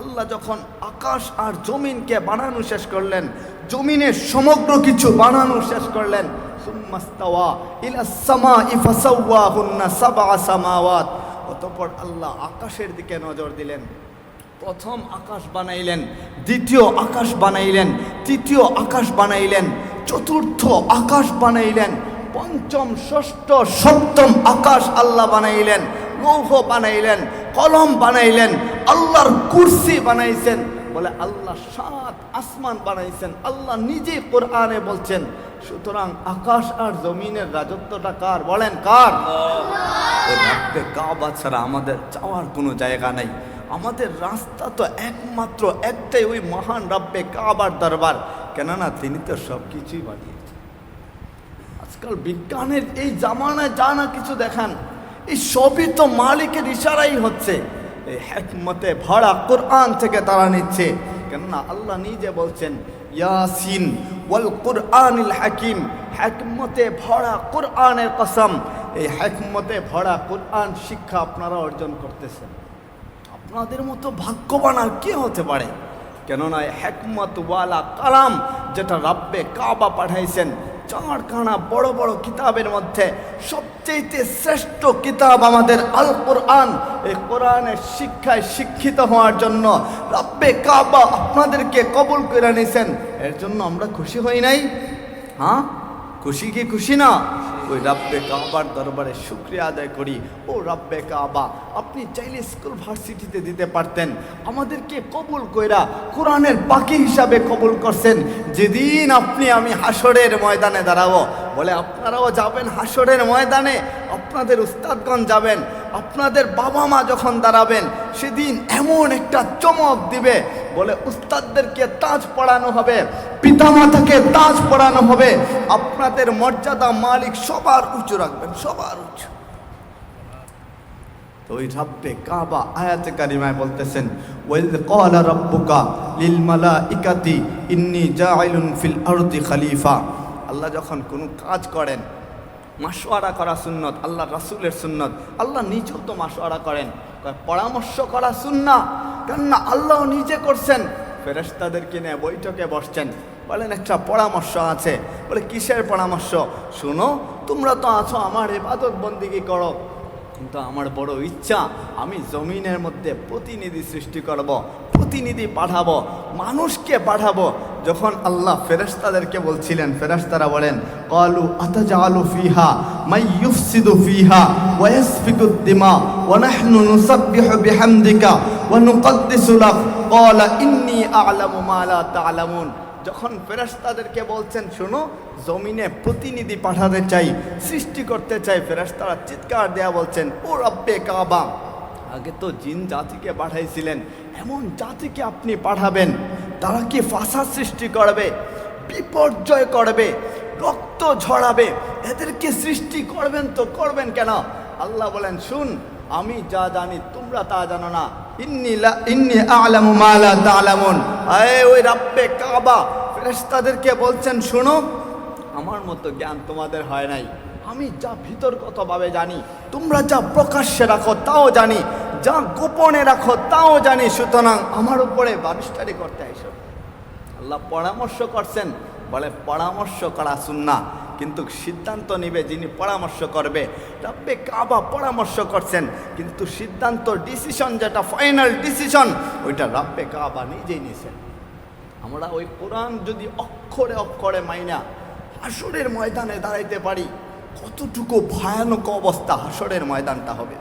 আল্লাহ যখন আকাশ আর জমিনকে বানানো শেষ করলেন, জমিনের সমগ্র কিছু বানানো শেষ করলেন অতঃপর আল্লাহ আকাশের দিকে নজর দিলেন। প্রথম আকাশ বানাইলেন, দ্বিতীয় আকাশ বানাইলেন, তৃতীয় আকাশ বানাইলেন, চতুর্থ আকাশ বানাইলেন, পঞ্চম, ষষ্ঠ, সপ্তম আকাশ আল্লাহ বানাইলেন। লৌহ বানাইলেন কলম বানাইলেন আল্লাহর কুরসি বানাইছেন। বলে আল্লাহ সাত আসমান বানাইছেন আল্লাহ নিজে কোরআনে বলছেন। সুতরাং আকাশ আর জমিনের রাজত্বটা কার? বলেন কার? রাব্বে কাবা ছাড়া আমাদের যাওয়ার কোনো জায়গা নাই। আমাদের রাস্তা তো একমাত্র একটাই ওই মহান রাব্বে কাবার দরবার। কেননা তিনি তো সব কিছুই বানিয়েছেন। আজকাল বিজ্ঞানের এই জামানায় যা না কিছু দেখান এই সবই তো মালিকের ইশারাই হচ্ছে। এই হ্যাকমতে ভরা কোরআন থেকে তারা নিচ্ছে। কেননা আল্লাহ নিজে বলছেন, ইয়াসিন ওয়াল কোরআনিল হাকিম। হ্যাকমতে ভরা কোরআনের কসম। এই হ্যাকমতে ভরা কোরআন শিক্ষা আপনারা অর্জন করতেছেন। আপনাদের মতো ভাগ্যবান আর কে হতে পারে? কেননা হ্যাকমতওয়ালা কালাম যেটা রাব্বে কাবা পাঠাইছেন চারখানা বড় বড় কিতাবের মধ্যে সবচেয়ে শ্রেষ্ঠ কিতাব আমাদের আল কোরআন এই কোরআনের শিক্ষায় শিক্ষিত হওয়ার জন্য রাব্বে কাবা আপনাদেরকে কবল করে নিয়েছেন এর জন্য আমরা খুশি হই নাই? হ্যাঁ? খুশি কি খুশি না? ওই রাব্বে কাবার দরবারে শুক্রিয়া আদায় করি। ও রাব্বে কাবা, আপনি চাইলে স্কুল ভার্সিটিতে দিতে পারতেন। আমাদেরকে কবুল কইরা কোরআনের বাকি হিসাবে কবুল করছেন। যেদিন আপনি, আমি হাসরের ময়দানে দাঁড়াবো। বলে, আপনারাও যাবেন হাসরের ময়দানে, আপনাদের উস্তাদগণ যাবেন। আপনাদের বাবা মা যখন দাঁড়াবেন, সেদিন এমন একটা চমক দিবে। বলে, উস্তাদদেরকে তাজ পড়ানো হবে, পিতামাতাকে তাজ পড়ানো হবে। আপনাদের মর্যাদা মালিক সবার উঁচু রাখবেন, সবার উঁচু। তো ওই রাব্বে কাবা আয়াতে কারিমায় বলতেছেন, ওয়াইদ ক্বালা রাব্বুকা লিল মালাইকাতি ইন্নী জাইলুন ফিল আরদি খলিফা। আল্লাহ যখন কোনো কাজ করেন মাসোয়ারা করা সুন্নত আল্লাহ রাসূলের সুন্নত। আল্লাহ নিজেও তো মাসোয়ারা করেন। পরামর্শ করা সুন্না, কেননা আল্লাহ নিজে করছেন। ফেরেশতাদেরকে নিয়ে বৈঠকে বসছেন। বলেন, একটা পরামর্শ আছে। বলে, কিসের পরামর্শ? শুনো, তোমরা তো আছো আমার ইবাদত বন্দিগি করো। কিন্তু আমার বড় ইচ্ছা, আমি জমিনের মধ্যে প্রতিনিধি সৃষ্টি করব, প্রতিনিধি পাঠাবো, মানুষকে পাঠাবো। যখন আল্লাহ ফেরেশতাদেরকে বলছিলেন, ফেরেশতারা বলেন, কলু আতাজালু ফিহা মাই ইউফসিদু ফিহা, ওয়া ইয়াসফিকুদ দিমা, ওয়া নাহনু নুসাব্বিহু বিহামদিকা, ওয়া নুকদ্দিসু লাক ক্বালা ইন্নী আ'লামু মা লা তা'লামুন। যখন ফেরেশতাদেরকে বলছেন, শোনো, জমিনে প্রতিনিধি পাঠাতে চাই, সৃষ্টি করতে চাই, ফেরেশতারা চিৎকার দেয়া বলছেন, ও রব্বে কাবা। আগে তো জিন জাতিকে পাঠাইছিলেন। এমন জাতিকে আপনি পাঠাবেন, তারা কি ফাঁসা সৃষ্টি করবে, বিপর্যয় করবে, রক্ত ঝরাবে, এদেরকে সৃষ্টি করবেন তো করবেন কেন? আল্লাহ বলেন, শুন, আমি যা জানি তোমরা তা জানো না। ইন্নি আ'লামু মা লা তা'লামুন। আয় ওই রাব্বে কাবা, ফেরেশতাদেরকে বলছেন, শোনো, আমার মতো জ্ঞান তোমাদের হয় নাই। আমি যা ভিতরগতভাবে জানি, তোমরা যা প্রকাশ্যে রাখো, তাও জানি। যা গোপনে রাখো, তাও জানি, সুতরাং আমার উপরে বারিস্টারি করতে আইসো। আল্লাহ পরামর্শ করছেন, বলে পরামর্শ করা সুন্না কিন্তু সিদ্ধান্ত নিবে যিনি পরামর্শ করবে, রাব্বে কাবা পরামর্শ করছেন, কিন্তু সিদ্ধান্ত ডিসিশন যেটা ফাইনাল ডিসিশন ওইটা রাব্বে কাবা নিজেই নিছেন আমরা ওই কোরআন যদি অক্ষরে অক্ষরে মাইনা হাসরের ময়দানে দাঁড়াইতে পারি, কতটুকু ভয়ানক অবস্থা হাসরের ময়দানটা হবে।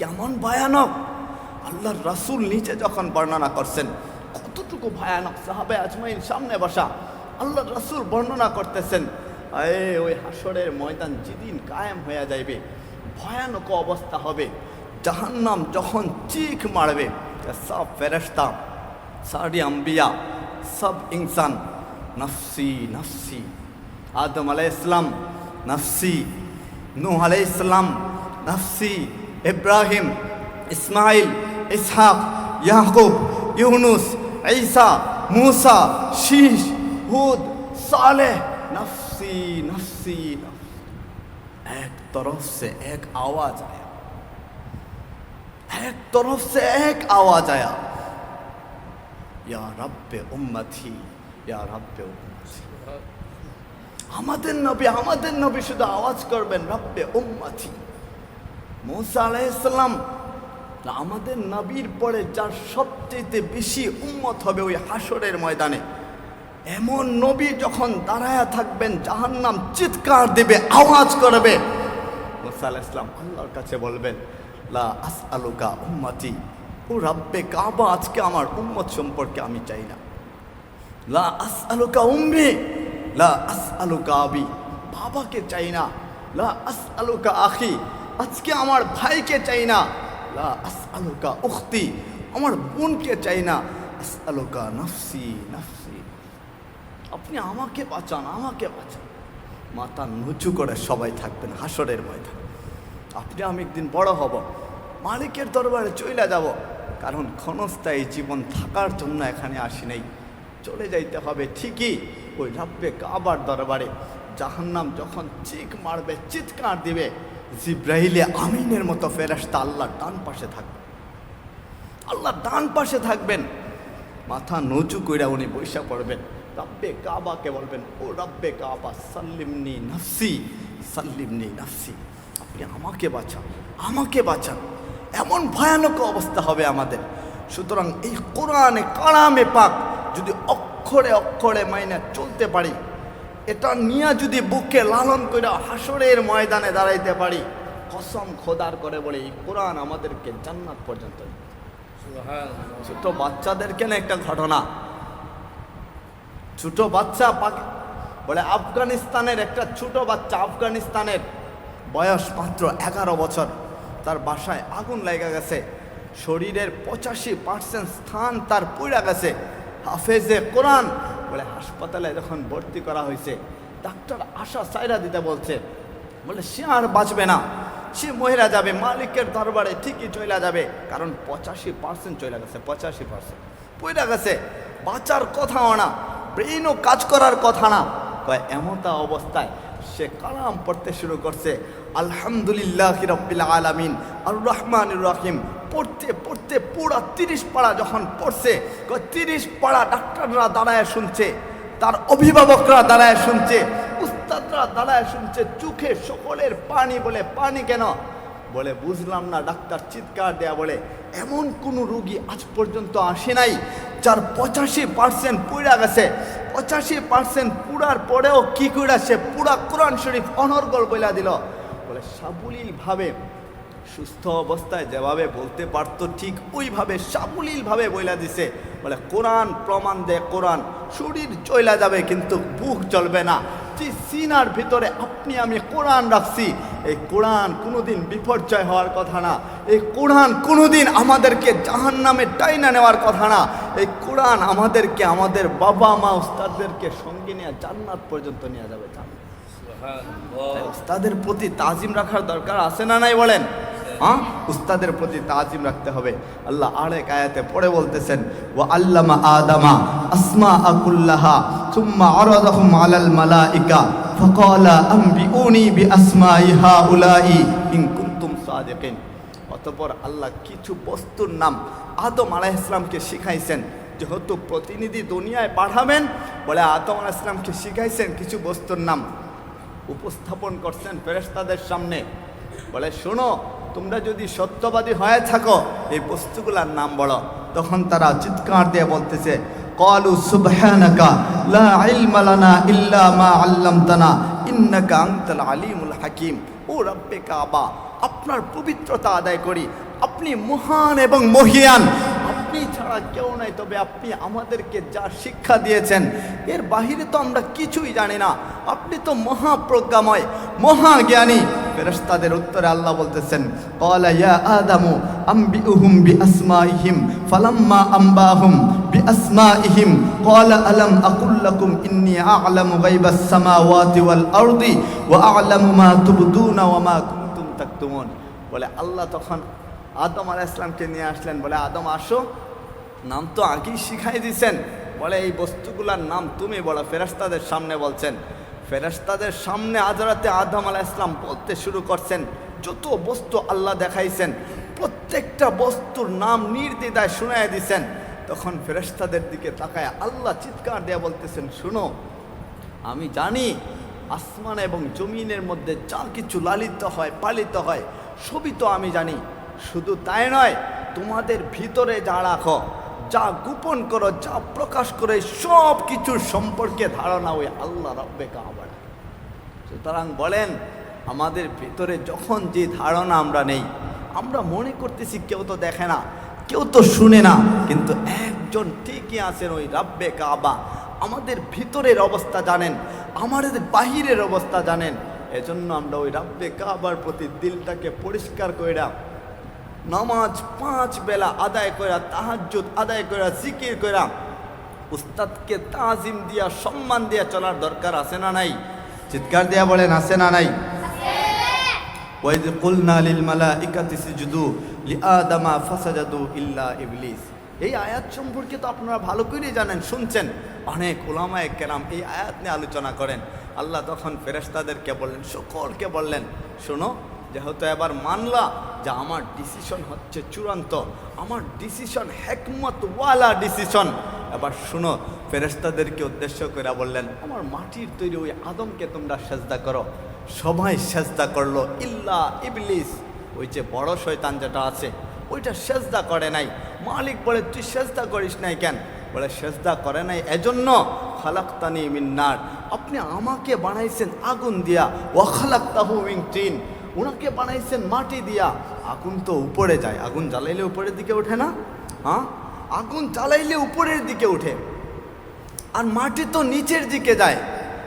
কেমন ভয়ানক? আল্লাহর রাসূল নিচে যখন বর্ণনা করছেন, কতটুকু ভয়ানক সাহাবে আজমাইন সামনে বসা, আল্লাহর রাসূল বর্ণনা করতেছেন এ ওই হাসরের ময়দান যেদিন কায়েম হয়ে যাইবে, ভয়ানক অবস্থা হবে। জাহান্নাম যখন চিখ মারবে সব ফেরেশতা, সারি আম্বিয়া, সব ইনসান, নফসি নফসি, আদম আলাই ইসলাম নফসি, নূহ আলাই ইসলাম নফসি ইব্রাহিম, ইসমাইল, ইসহাক, ইয়াকুব, ইউনুস, ঈসা, মুসা শীষ হুদ, সালেহ। নফসি নফসি। এক তরফ সে এক আওয়াজ আয়া। এক তরফ সে এক আওয়াজ আয়া। ইয়া রব্বে উম্মতি, ইয়া রব্বে উম্মতি। আমাদের নবী আমাদের নবী শুধু আওয়াজ করবেন, রব্বে উম্মতি। মুসা আলাইসাল্লাম আমাদের নবীর পরে যার সবচেয়ে বেশি উম্মত হবে ওই হাসরের ময়দানে। এমন নবী যখন দাঁড়ায়া থাকবেন, জাহান্নাম চিৎকার দেবে, আওয়াজ করবে। মুসা আলাইসলাম আল্লাহর কাছে বলবেন, লা আস আলুকা উম্মতি, ও রাব্বে কাবা, আজকে আমার উম্মত সম্পর্কে আমি চাই না। লা আস আলুকা উম্মি, লা আস আলুকা আবি, বাবাকে চাই না। লা আস আলুকা আখি আজকে আমার ভাইকে চাই না। লা আস আলুকা উখতি, আমার বোনকে চাই না। আস আলুকা নফসি নফসি। আপনি আমাকে বাঁচান আমাকে বাঁচান। মাথা নুচু করে সবাই থাকবেন, হাসরের ময়দান। আপনি, আমি একদিন বড় হব, মালিকের দরবারে চইলা যাব। কারণ ক্ষণস্থায়ী জীবন থাকার জন্য এখানে আসি নাই। চলে যাইতে হবে ঠিকই ওই রাব্বে কাবার দরবারে। জাহান্নাম যখন চিক মারবে, চিৎকার দিবে জিব্রাহিলে আমিনের মতো ফেরাস্তা আল্লাহ ডান পাশে থাকবে আল্লাহ ডান পাশে থাকবেন। মাথা নচু কইরা উনি বৈশা পড়বেন। রাব্বে কাবাকে বলবেন, ও রাব্বে কাবা, সাল্লিমনি নাফসি সাল্লিমনি নাফসি। আপনি আমাকে বাঁচান আমাকে বাঁচান। এমন ভয়ানক অবস্থা হবে আমাদের। সুতরাং এই কোরআনে কালামে পাক যদি অক্ষরে অক্ষরে মাইনা চলতে পারি এটা নিয়ে যদি বুকে লালন করে হাসরের ময়দানে দাঁড়াইতে পারি কসম খোদার করে বলে এই কোরআন আমাদেরকে জান্নাত পর্যন্ত ছোট বাচ্চাদের কেন একটা ঘটনা। ছোট বাচ্চা বলে আফগানিস্তানের একটা ছোট বাচ্চা আফগানিস্তানের বয়স মাত্র এগারো বছর। তার বাসায় আগুন লেগে গেছে। শরীরের পঁচাশি পার্সেন্ট স্থান তার পুড়া গেছে। হাফেজে কোরআন বলে হাসপাতালে যখন ভর্তি করা হয়েছে, ডাক্তার আশা সাইরা দিতে বলছে। বলে, সে আর বাঁচবে না। সে মহিলা যাবে, মালিকের দরবারে ঠিকই চলে যাবে। কারণ পঁচাশি পার্সেন্ট চলে গেছে, পঁচাশি পার্সেন্ট পইরা গেছে। বাঁচার কথাও না, ব্রেইনও কাজ করার কথা না। কয় এমতা অবস্থায় সে কালাম পড়তে শুরু করছে। আলহামদুলিল্লাহ রব্বিল আলামিন, আর রহমান রহিম। পড়তে পড়তে পুরা তিরিশ পাড়া যখন পড়ছে তিরিশ পাড়া ডাক্তাররা দাঁড়ায় শুনছে, তার অভিভাবকরা দাঁড়ায় শুনছে, উস্তাদরা দাঁড়ায় শুনছে, চোখে সকলের পানি বলে, পানি কেন? বলে, বুঝলাম না, ডাক্তার চিৎকার দেয়া বলে, এমন কোনো রুগী আজ পর্যন্ত আসে নাই, যার পঁচাশি পার্সেন্ট পুড়া গেছে, পঁচাশি পার্সেন্ট পুরার পরেও কি করে সে পুরা কোরআন শরীফ অনর্গল বইলা দিল? বলে, সাবলীলভাবে সুস্থ অবস্থায় যেভাবে বলতে পারতো ঠিক ওইভাবে সাবলীলভাবে বইলা দিছে। বলে কোরআন প্রমাণ দেয় কোরআন। শরীর চইলা যাবে কিন্তু বুক চলবে না। যে সিনার ভিতরে আপনি আমি কোরআন রাখছি এই কোরআন কোনোদিন বিপর্যয় হওয়ার কথা না। এই কোরআন কোনোদিন আমাদেরকে জাহান নামে টাইনা নেওয়ার কথা না। এই কোরআন আমাদেরকে আমাদের বাবা মা উস্তাদদেরকে সঙ্গে নিয়ে জান্নাত পর্যন্ত নিয়ে যাবে। জান্নাত উস্তাদের প্রতি তাজিম রাখার দরকার আছে না নাই বলেন? হ্যাঁ উস্তাদের প্রতি তাজিম রাখতে হবে। আল্লাহ আরেক আয়াতে পড়ে বলতেছেন ও আল্লামা আদামা আসমা আকুল্লাহা সুম্মা আরাদাহুম আলাল মালাইকা ফাকালা আনবিউনি বিআসমাই হাউলাই ইন কুনতুম সাদিকিন। অতঃপর আল্লাহ কিছু বস্তুর নাম আদম আলাইহিস ইসলামকে শিখাইছেন। যেহেতু প্রতিনিধি দুনিয়ায় পাঠাবেন, বলে আদম আলাইহিস ইসলামকে শিখাইছেন কিছু বস্তুর নাম। উপস্থাপন করছেন ফেরেশতাদের সামনে। বলে, শোনো তোমরা যদি সত্যবাদী হয়ে থাকো, এই বস্তুগুলার নাম বলো। তখন তারা চিৎকার দিয়ে বলতেছে আলিমুল হাকিম। ও রব্বে কাবা, আপনার পবিত্রতা আদায় করি। আপনি মহান এবং মহিয়ান। আপনি ছাড়া কেউ নাই, তবে আপনি আমাদেরকে যা শিক্ষা দিয়েছেন, এর বাহিরে তো আমরা কিছুই জানি না। আপনি তো মহাপ্রজ্ঞাময়, মহাজ্ঞানী। ফেরেশতাদের উত্তরে আল্লাহ বলতেছেন বলে আল্লাহ তখন আদম আলাইহিস সালামকে নিয়ে আসলেন, বলে, আদম, আসো। নাম তো আগেই শিখাই দিছেন। বলে, এই বস্তুগুলার নাম তুমি বলো। ফেরেশতাদের সামনে বলছেন, ফেরেশতাদের সামনে আজরাতে আদম আলাহ ইসলাম বলতে শুরু করছেন, যত বস্তু আল্লাহ দেখাইছেন, প্রত্যেকটা বস্তুর নাম নির্দ্বিধায় শুনাই দিছেন। তখন ফেরেশতাদের দিকে তাকায় আল্লাহ চিৎকার দেয়া বলতেছেন, শুনো, আমি জানি আসমান এবং জমিনের মধ্যে যা কিছু লালিত হয়, পালিত হয়, সবই তো আমি জানি। শুধু তাই নয়, তোমাদের ভিতরে যা রাখো, যা গোপন করো, যা প্রকাশ করে সব কিছুর সম্পর্কে ধারণা ওই আল্লাহ রব্বে কাবার। সুতরাং বলেন, আমাদের ভিতরে যখন যে ধারণা আমরা নেই, আমরা মনে করতেছি কেউ তো দেখে না, কেউ তো শুনে না, কিন্তু একজন ঠিকই আছেন ওই রাব্বে কাবা। আমাদের ভিতরের অবস্থা জানেন, আমাদের বাহিরের অবস্থা জানেন। এজন্য আমরা ওই রাব্বে কাবার প্রতি দিলটাকে পরিষ্কার করে নামাজ পাঁচ বেলা আদায় করা তাহাজ্জুদ আদায় করা জিকির করা উস্তাদকে তাজিম দিয়া, সম্মান দিয়া চলার দরকার আছে না নাই? চিৎকার দিয়া বলেন, আছে না নাই? ওয়াইদ কুলনা লিল মালাইকাতি সুজুদু লিআদামা ফাসাজাদু ইল্লা ইবলিস। এই আয়াত সম্পর্কে তো আপনারা ভালো করেই জানেন, শুনছেন। অনেক ওলামায়ে কেরাম এই আয়াত নিয়ে আলোচনা করেন। আল্লাহ তখন ফেরেশতাদেরকে বললেন, সকলকে বললেন, শোনো যেহেতু এবার মানলা যে আমার ডিসিশন হচ্ছে চূড়ান্ত, আমার ডিসিশন হেকমত ওয়ালা ডিসিশন এবার শুনো, ফেরেশতাদেরকে উদ্দেশ্য করে বললেন, আমার মাটির তৈরি ওই আদমকে তোমরা সেজদা করো। সবাই সেজদা করল, ইল্লা ইবলিস। ওই যে বড় শয়তান যেটা আছে, ওইটা সেজদা করে নাই। মালিক বলে, তুই সেজদা করিস নাই কেন? বলে, সেজদা করে নাই এজন্য খালাক্তানি মিন্নার আপনি আমাকে বানাইছেন আগুন দিয়া। ওয়াখালাক্তাহু মিন টিন। ওনাকে বানাইছেন মাটি দিয়া। আগুন তো উপরে যায়। আগুন জ্বালাইলে উপরের দিকে ওঠে না? হ্যাঁ? আগুন জ্বালাইলে উপরের দিকে ওঠে। আর মাটি তো নিচের দিকে যায়।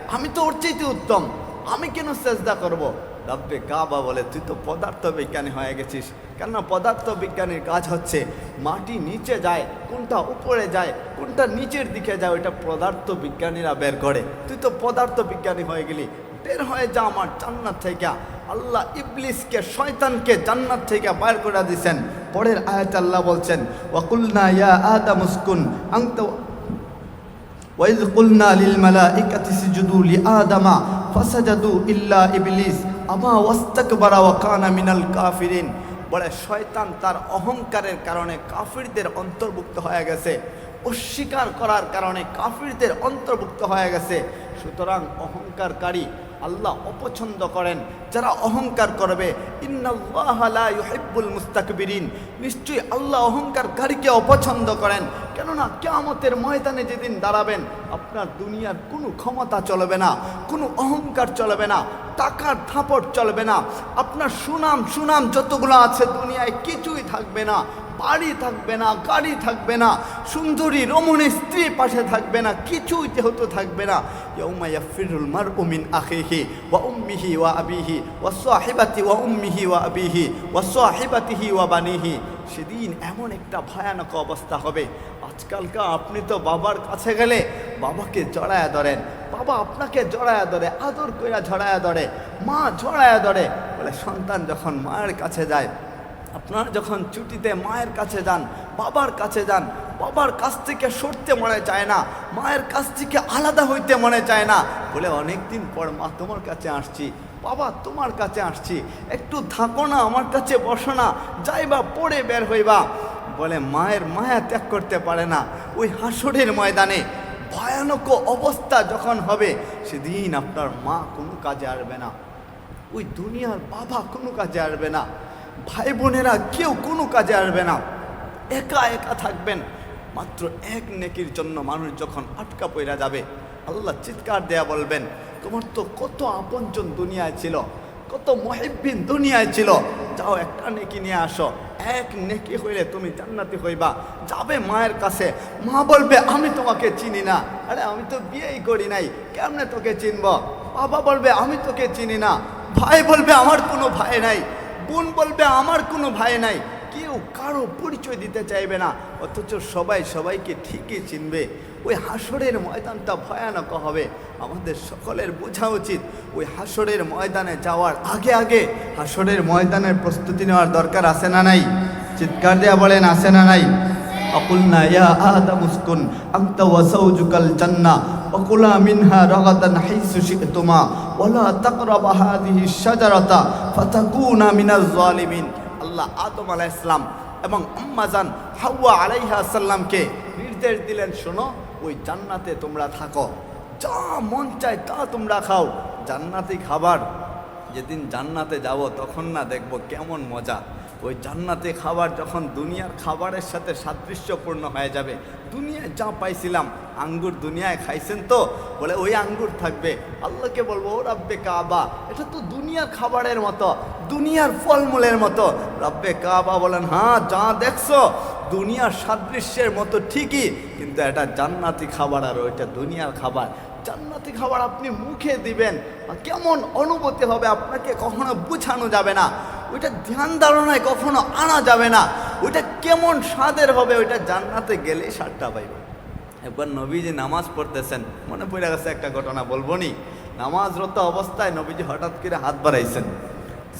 আমি তো ওর চাইতে উত্তম। আমি কেন চেষ্টা করব? রব্বে কাবা বলে, তুই তো পদার্থ বিজ্ঞানী হয়ে গেছিস। কেননা পদার্থ বিজ্ঞানীর কাজ হচ্ছে মাটি নিচে যায়, কোনটা উপরে যায়, কোনটা নিচের দিকে যায়, ওইটা পদার্থ বিজ্ঞানীরা বের করে। তুই তো পদার্থ বিজ্ঞানী হয়ে গেলি। বের হয়ে যা আমার জান্নাত থেকে। আল্লাহ ইবলিসকে, শয়তানকে জান্নাত থেকে বাইর করে দিয়েছেন। পরের আয়াত আল্লাহ বলছেন, ওয়াকুলনা ইয়া আদা মুসকুন আংত ওয়াইজ কুলনা লিল মালাইকাতি সুজুদু লি আদামা ফাসাজাদু ইল্লা ইবলিস। আমা ওয়াস্তাকবারা ওয়া কানা মিনাল কাফিরিন। বলে শয়তান তার অহংকারের কারণে কাফিরদের অন্তর্ভুক্ত হয়ে গেছে। অস্বীকার করার কারণে কাফিরদের অন্তর্ভুক্ত হয়ে গেছে। সুতরাং অহংকারকারী আল্লাহ অপছন্দ করেন, যারা অহংকার করবে। ইন্নাল্লাহ লা ইউহিব্বুল মুস্তাকবিরিন। নিশ্চয়ই আল্লাহ অহংকারকারীকে অপছন্দ করেন। কেননা কেয়ামতের ময়দানে যেদিন দাঁড়াবেন, আপনার দুনিয়ার কোনো ক্ষমতা চলবে না, কোনো অহংকার চলবে না, টাকার থাপড় চলবে না। আপনার সুনাম সুনাম যতগুলো আছে দুনিয়ায় কিছুই থাকবে না। বাড়ি থাকবে না, গাড়ি থাকবে না, সুন্দরী রমণী স্ত্রী পাশে থাকবে না, কিছুই যেহেতু থাকবে না। ইয়াউমা ইয়াফিরুল মারউ মিন আখিহি ওয়া উম্মিহি ওয়া আবিহি ওয়া সাহিবাতি ওয়া উম্মিহি ওয়া আবিহি ওয়া সাহিবাতিহি ওয়া বানিহি। সেদিন এমন একটা ভয়ানক অবস্থা হবে। আজকালকার আপনি তো বাবার কাছে গেলে বাবাকে জড়ায়া ধরেন, বাবা আপনাকে জড়ায়া ধরে, আদর কইরা ঝড়ায়া ধরে, মা ঝড়ায়া ধরে, বলে সন্তান যখন মায়ের কাছে যায় আপনারা যখন ছুটিতে মায়ের কাছে যান, বাবার কাছে যান, বাবার কাছ থেকে সরতে মনে চায় না, মায়ের কাছ থেকে আলাদা হইতে মনে চায় না, বলে অনেক দিন পর মা তোমার কাছে আসছি, বাবা তোমার কাছে আসছি, একটু থাকো না, আমার কাছে বসো না, যাইবা, পড়ে বের হইবা, বলে মায়ের মায়া ত্যাগ করতে পারে না, ওই হাসরের ময়দানে। ভয়ানক অবস্থা যখন হবে, সেদিন আপনার মা কোনো কাজে আসবে না, ওই দুনিয়ার বাবা কোনো কাজে আসবে না। ভাই বোনেরা, কেউ কোনো কাজে আসবে না। একা একা থাকবেন। মাত্র এক নেকির জন্য মানুষ যখন আটকা পইরা যাবে, আল্লাহ চিৎকার দেয়া বলবেন, তোমার তো কত আপনজন দুনিয়ায় ছিল, কত মহিবিন দুনিয়ায় ছিল। যাও একটা নেকি নিয়ে আসো। এক নেকি হইলে তুমি জান্নাতি হইবা। যাবে মায়ের কাছে। মা বলবে, আমি তোমাকে চিনি না। আরে, আমি তো বিয়েই করি নাই। কেমনে তোকে চিনব? বাবা বলবে, আমি তোকে চিনি না। ভাই বলবে, আমার কোনো ভাই নাই। বোন বলবে আমার কোনো ভাই নাই কেউ কারো পরিচয় দিতে চাইবে না অথচ সবাই সবাইকে ঠিকই চিনবে ওই হাসরের ময়দানটা ভয়ানক হবে আমাদের সকলের বোঝা উচিত ওই হাসরের ময়দানে যাওয়ার আগে আগে হাসরের ময়দানের প্রস্তুতি নেওয়ার দরকার আছে না নাই চিৎকার দেয়া বলেন আছে না নাই أقولنا يا آدم اسكن أنت وزوجك الجنة وكلا منها رغدا حيث شئتما ولا تقرب هذه الشجرة فتكونا من الظالمين আল্লাহ আদম আলাইহিস সালাম এবং আম্মাজান হাওয়া আলাইহা সাল্লামকে নির্দেশ দিলেন শোনো ওই জান্নাতে তোমরা থাকো যা মন চায় তা তোমরা খাও জান্নাতি খাবার যেদিন জান্নাতে যাব তখন না দেখব কেমন মজা ওই জান্নাতে খাবার যখন দুনিয়ার খাবারের সাথে সাদৃশ্যপূর্ণ হয়ে যাবে, দুনিয়ায় যা পাইছিলাম, আঙ্গুর দুনিয়ায় খাইছেন তো? বলে ওই আঙ্গুর থাকবে। আল্লাহকে বলব, ও রাব্বে কাবা, এটা তো দুনিয়ার খাবারের মতো, দুনিয়ার ফলমূলের মতো। রাব্বে কাবা বলেন হ্যাঁ যা দেখছ, দুনিয়ার সাদৃশ্যের মতো ঠিকই, কিন্তু এটা জান্নাতি খাবার আর ওইটা দুনিয়ার খাবার। জান্নাতি খাবার আপনি মুখে দিবেন কেমন অনুভূতি হবে আপনাকে কখনো বুঝানো যাবে না। ওইটা ধ্যান ধারণায় কখনো আনা যাবে না। ওইটা কেমন স্বাদের হবে, ওইটা জান্নাতে গেলেই স্বাদটা পাইবে। একবার নবীজি নামাজ পড়তেছেন, মনে পড়ে গেছে একটা ঘটনা বলব নি। নামাজরত অবস্থায় নবীজি হঠাৎ করে হাত বাড়াইছেন।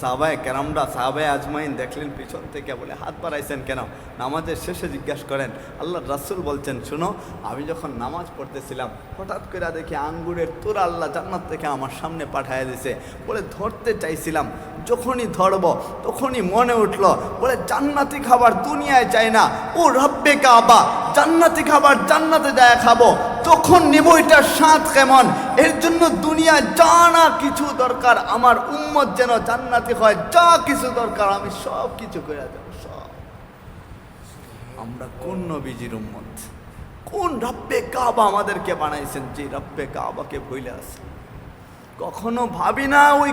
সাহাবায় কেরামরা, সাহাবায় আজমাইন দেখলেন পিছন থেকে বলে, হাত বাড়াইছেন কেন? নামাজের শেষে জিজ্ঞাসা করেন, আল্লাহ রাসুল বলছেন, শুনো, আমি যখন নামাজ পড়তেছিলাম, হঠাৎ করে দেখি আঙ্গুরের তোর আল্লাহ জান্নাত থেকে আমার সামনে পাঠায় দিছে। বলে, ধরতে চাইছিলাম যখনই ধরব, তখনই মনে উঠল, বলে, জান্নাতি খাবার দুনিয়ায় চাই না। ও রব্বে কাবা, জান্নাতি খাবার জান্নাতে যায় খাব। তখন নেব এটার স্বাদ কেমন, এর জন্য দুনিয়া যা না কিছু দরকার, আমার উম্মত যেন জান্নাতি হয়। যা কিছু দরকার, আমি সব কিছু করে দেবো, সব। আমরা কোন নবীজির উম্মত? কোন রব্বে কাবা আমাদেরকে বানাইছেন, যে রব্বে কাবাকে ভুলে আছে? কখনো ভাবি না, ওই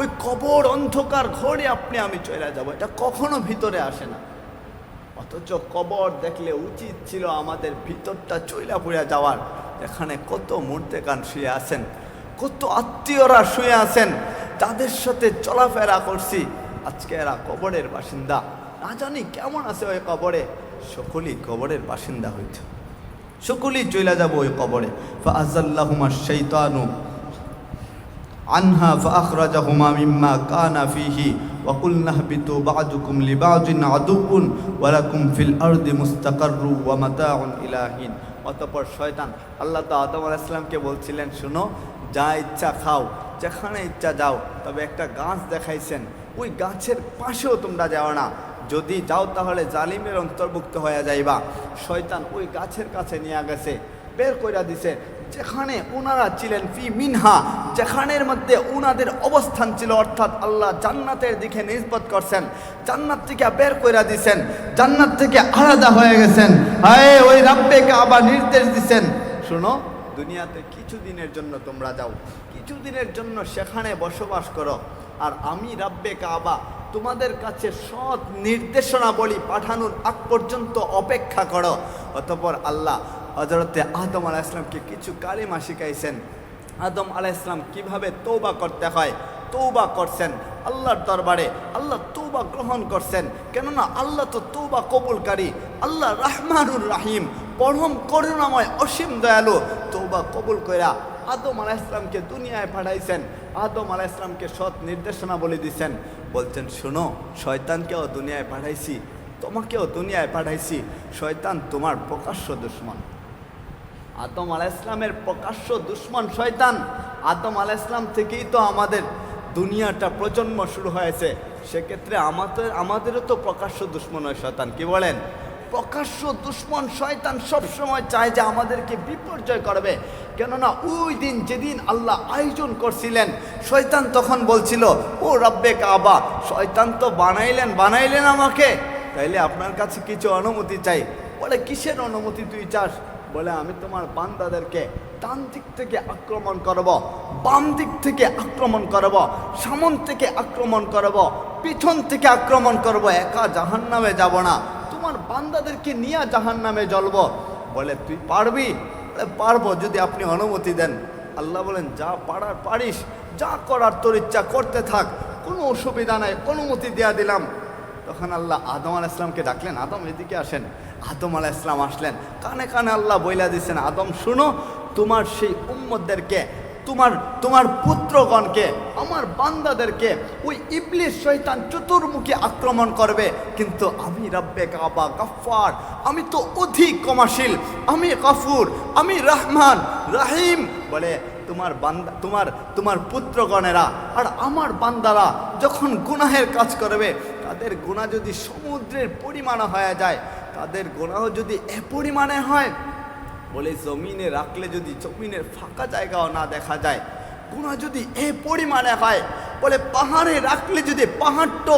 ওই কবর অন্ধকার ঘরে আপনি, আমি চলে যাব। এটা কখনো ভিতরে আসে না। অথচ কবর দেখলে উচিত ছিল আমাদের ভিতরটা চইলা পড়ে যাওয়ার। এখানে কত মূর্তেকান শুয়ে আছেন, কত আত্মীয়রা শুয়ে আছেন, তাদের সাথে চলাফেরা করছি। আজকে এরা কবরের বাসিন্দা। না জানি কেমন আছে ওই কবরে। সকলেই কবরের বাসিন্দা হইত সকলেই চইলা যাব ওই কবরে। ফাজাল্লাহুমা শৈতানু عنها فأخرجهما مما كان فيه وقلنا اهبطوا بعضكم لبعض عدو ولكم في الأرض مستقر ومتاع إلى حين অতপর শয়তান আল্লাহ তো আদম আলাইসলামকে বলছিলেন শুনো যা ইচ্ছা খাও যেখানে ইচ্ছা যাও তবে একটা গাছ দেখাইছেন ওই গাছের পাশেও তোমরা যাও না যদি যাও তাহলে জালিমের অন্তর্ভুক্ত হয়ে যাইবা শয়তান ওই গাছের কাছে নিয়ে গেছে বের কইরা দিছে যেখানে ওনারা ছিলেন ফি মিনহা, যেখানের মধ্যে ওনাদের অবস্থান ছিল, অর্থাৎ আল্লাহ জান্নাতের দিকে নিষ্পত করছেন, জান্নাত থেকে বের কইরা দিছেন, জান্নাত থেকে আলাদা হয়ে গেছেন। হায়, ওই রাব্বেকে আবার নির্দেশ দিছেন। শোনো, দুনিয়াতে কিছুদিনের জন্য তোমরা যাও, কিছুদিনের জন্য সেখানে বসবাস করো, আর আমি রাব্বে কাবা তোমাদের কাছে সৎ নির্দেশনা বলি পাঠানোর আগ পর্যন্ত অপেক্ষা করো। অতপর আল্লাহ হজরতে আদম আলাহ ইসলামকে কিছু কালিমা শিখাইছেন। আদম আলাহ ইসলাম কীভাবে তৌবা করতে হয়? তৌবা করছেন আল্লাহর দরবারে, আল্লাহ তৌবা গ্রহণ করছেন। কেননা আল্লাহ তো তৌবা কবুলকারী, আল্লাহ রাহমানুর রাহিম। পরম করুণাময়, অসীম দয়ালু। তৌবা কবুল কইরা আদম আলাহ ইসলামকে দুনিয়ায় পাঠাইছেন। আদম আলাহ ইসলামকে সৎ নির্দেশনা বলে দিছেন। বলছেন, শোনো, শয়তানকেও দুনিয়ায় পাঠাইছি, তোমাকেও দুনিয়ায় পাঠাইছি। শয়তান তোমার প্রকাশ্য দুশ্মন। আদম আলাহ ইসলামের প্রকাশ্য দুশ্মন শয়তান। আদম আলাহ ইসলাম থেকেই তো আমাদের দুনিয়াটা প্রজন্ম শুরু হয়েছে। সেক্ষেত্রে আমাদের, আমাদেরও তো প্রকাশ্য দুশ্মন হয় শয়তান, কি বলেন? প্রকাশ্য দুশ্মন শয়তান সবসময় চায় যে আমাদেরকে বিপর্যয় করবে। কেননা ওই দিন যেদিন আল্লাহ আয়োজন করছিলেন, শয়তান তখন বলছিল, ও রব্বে কাবা, শয়তান তো বানাইলেন বানাইলেন আমাকে। তাইলে আপনার কাছে কিছু অনুমতি চাই। বলে, কিসের অনুমতি তুই চাস? বলে আমি তোমার বান্দাদেরকে ডান দিক থেকে আক্রমণ করব, বাম দিক থেকে আক্রমণ করব, সামন থেকে আক্রমণ করব, পিছন থেকে আক্রমণ করব, একা জাহান নামে যাব না। তোমার বান্দাদেরকে নিয়ে জাহান নামে জ্বলব। বলে, তুই পারবি? পারব, যদি আপনি অনুমতি দেন। আল্লাহ বলেন, যা পারার পারিস, যা করার তোর ইচ্ছা, করতে থাক। কোনো অসুবিধা নাই, অনুমতি দেয়া দিলাম। তখন আল্লাহ আদম আলাহ ইসলামকে ডাকলেন, আদম, এদিকে আসেন। আদম আলাহ ইসলাম আসলেন। কানে কানে আল্লাহ বইলা দিচ্ছেন আদম, শুনো, তোমার সেই উম্মদদেরকে তোমার তোমার পুত্রগণকে, আমার বান্দাদেরকে, ওই ইবলিশ শৈতান চতুর্মুখী আক্রমণ করবে। কিন্তু আমি রাব্বে কাবা গাফার আমি তো অধিক কমাশীল আমি কাফুর আমি রহমান, রাহিম। বলে, তোমার বান্দা, তোমার তোমার পুত্রগণেরা আর আমার বান্দারা যখন গুনাহের কাজ করবে, তাদের গুণা যদি সমুদ্রের পরিমাণ হয়ে যায় তাদের গোনাহ যদি এ পরিমাণে হয়, বলে জমিনে রাখলে যদি জমিনের ফাঁকা জায়গাও না দেখা যায় গুণা যদি এ পরিমাণে হয়, বলে পাহাড়ে রাখলে যদি পাহাড়টো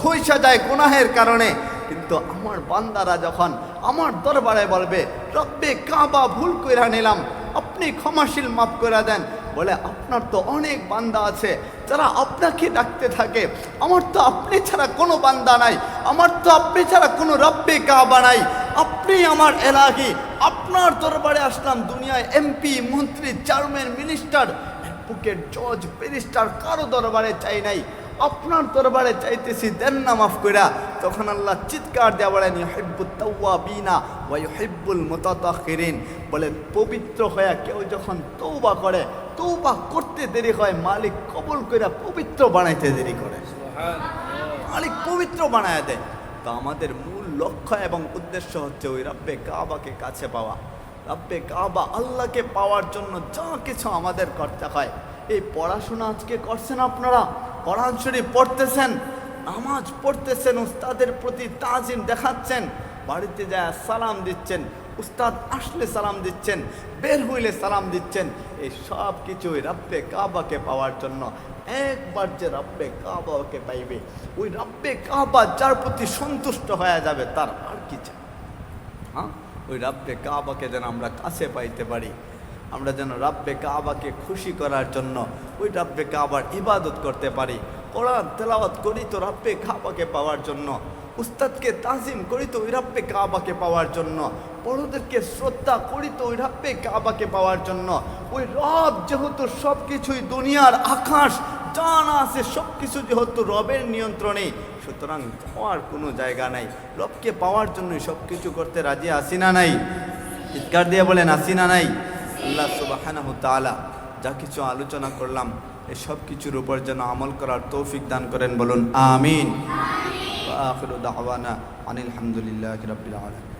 ধৈসা যায় গুনাহের কারণে, কিন্তু আমার বান্দারা যখন আমার দরবারে বলবে, রব্বে কাবা, ভুল কইরা নিলাম, আপনি ক্ষমাশীল মাফ করে দেন বলে, আপনার তো অনেক বান্দা আছে, যারা আপনাকে ডাকতে থাকে। আমার তো আপনি ছাড়া কোনো বান্দা নাই। আমার তো আপনি ছাড়া কোনো রব্বে কাবা নাই। আপনি আমার এলাকি আপনার দরবারে আসলাম দুনিয়ায় এমপি মন্ত্রী, চেয়ারম্যান, মিনিস্টার। অ্যাডভোকেট, জজ, ব্যারিস্টার, কারও দরবারে চাই নাই। আপনার দরবারে চাইতেছি দেন না মাফ কইরা। তখন আল্লাহ চিৎকার দেওয়া বলেন ইহিব্বুত তাওয়াবিনা ওয়া ইহিব্বুল মুতাতাখিরিন। বলে পবিত্র হয়ে কেউ যখন তৌবা করে তৌবা করতে দেরি হয় মালিক কবল কইরা পবিত্র বানাইতে দেরি করে। মালিক পবিত্র বানায় দেয়। তো আমাদের মূল লক্ষ্য এবং উদ্দেশ্য হচ্ছে ওই রাব্বে কাবাকে কাছে পাওয়া। রাব্বে কাবা আল্লাহকে পাওয়ার জন্য যা কিছু আমাদের করতে হয়। এই পড়াশোনা আজকে করছেন আপনারা? কোরআন শরীফ পড়তেছেন, নামাজ পড়তেছেন, উস্তাদের প্রতি তাজিম দেখাচ্ছেন, বাড়িতে যায় সালাম দিচ্ছেন, উস্তাদ আসলে সালাম দিচ্ছেন, বের হইলে সালাম দিচ্ছেন, এই সব কিছু ওই রাব্বে কাবাকে পাওয়ার জন্য। একবার যে রাব্বে কাবাকে পাইবে, ওই রাব্বে কাবা যার প্রতি সন্তুষ্ট হয়ে যাবে, তার আর কি চাই? হ্যাঁ? ওই রাব্বে কাবাকে যেন আমরা কাছে পাইতে পারি। আমরা যেন রাব্বে কাবাকে খুশি করার জন্য ওই রাব্বে কাবার ইবাদত করতে পারি। কোরআন তেলাওয়াত করি তো রাব্বে কাবাকে পাওয়ার জন্য, উস্তাদকে তাজিম করি তো ওই রাব্বে কাবাকে পাওয়ার জন্য, বড়োদেরকে শ্রদ্ধা করি তো ওই রাব্বে কাবাকে পাওয়ার জন্য। ওই রব যেহেতু সব কিছুই দুনিয়ার আকাশ, জানা আছে সব কিছু যেহেতু রবের নিয়ন্ত্রণে, সুতরাং যাওয়ার কোনো জায়গা নাই। রবকে পাওয়ার জন্যই সব কিছু করতে রাজি আসি না নাই? চিৎকার দিয়ে বলেন আসি না নাই? আল্লাহ সুবাহানাহ তালা যা কিছু আলোচনা করলাম এসব কিছুর উপর যেন আমল করার তৌফিক দান করেন বলুন, আমিন। আনিল হামদুলিল্লাহি রাব্বিল আলামিন।